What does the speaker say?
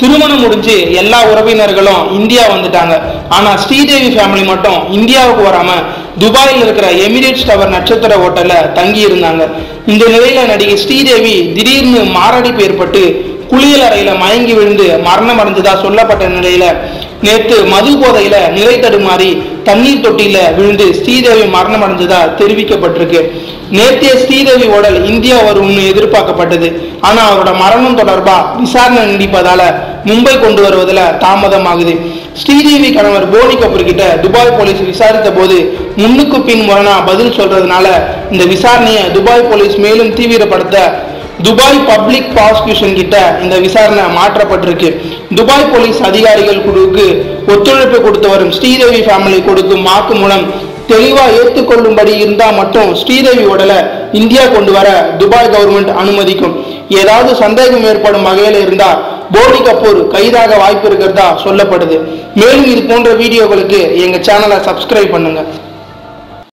திருமணம் முடிஞ்சு எல்லா உறவினர்களும் இந்தியா வந்துட்டாங்க. ஆனா ஸ்ரீதேவி ஃபேமிலி மட்டும் இந்தியாவுக்கு வராம துபாயில் இருக்கிற எமிரேட்ஸ் டவர் நட்சத்திர ஹோட்டல்ல தங்கி இருந்தாங்க. இந்த நிலையில நடிகை ஸ்ரீதேவி திடீர்னு மாரடைப்பு ஏற்பட்டு குளியல் அறையில மயங்கி விழுந்து மரணம் அடைஞ்சதா சொல்லப்பட்ட நிலையில நேற்று மது போதையில நிலை தடுமாறி தண்ணீர் தொட்டியில விழுந்து ஸ்ரீதேவி மரணம் அடைஞ்சதா தெரிவிக்கப்பட்டிருக்கு. நேற்றைய ஸ்ரீதேவி உடல் இந்தியா வரும்னு எதிர்பார்க்கப்பட்டது. ஆனா அவரோட மரணம் தொடர்பா விசாரணை நீடிப்பதால மும்பை கொண்டு வருவதில் தாமதமாகுது. ஸ்ரீதேவி கணவர் போனி கபூர் கிட்ட துபாய் போலீஸ் விசாரித்த போது முன்னுக்கு பின் முரணா பதில் சொல்றதுனால இந்த விசாரணையை துபாய் போலீஸ் மேலும் தீவிரப்படுத்த துபாய் பப்ளிக் ப்ராசிக்யூஷன் கிட்ட இந்த விசாரணை மாற்றப்பட்டிருக்கு. துபாய் போலீஸ் அதிகாரிகள் குழுவுக்கு ஒத்துழைப்பு கொடுத்து வரும் ஸ்ரீதேவி ஃபேமிலி கொடுக்கும் வாக்கு மூலம் தெளிவா ஏற்றுக்கொள்ளும்படி இருந்தா மட்டும் ஸ்ரீதேவி உடலை இந்தியா கொண்டு வர துபாய் கவர்மெண்ட் அனுமதிக்கும். ஏதாவது சந்தேகம் ஏற்படும் வகையில் இருந்தால் போனி கபூர் கைதாக வாய்ப்பு இருக்கிறதா சொல்லப்படுது. மேலும் இது போன்ற வீடியோகளுக்கு எங்கள் சேனலை சப்ஸ்கிரைப் பண்ணுங்கள்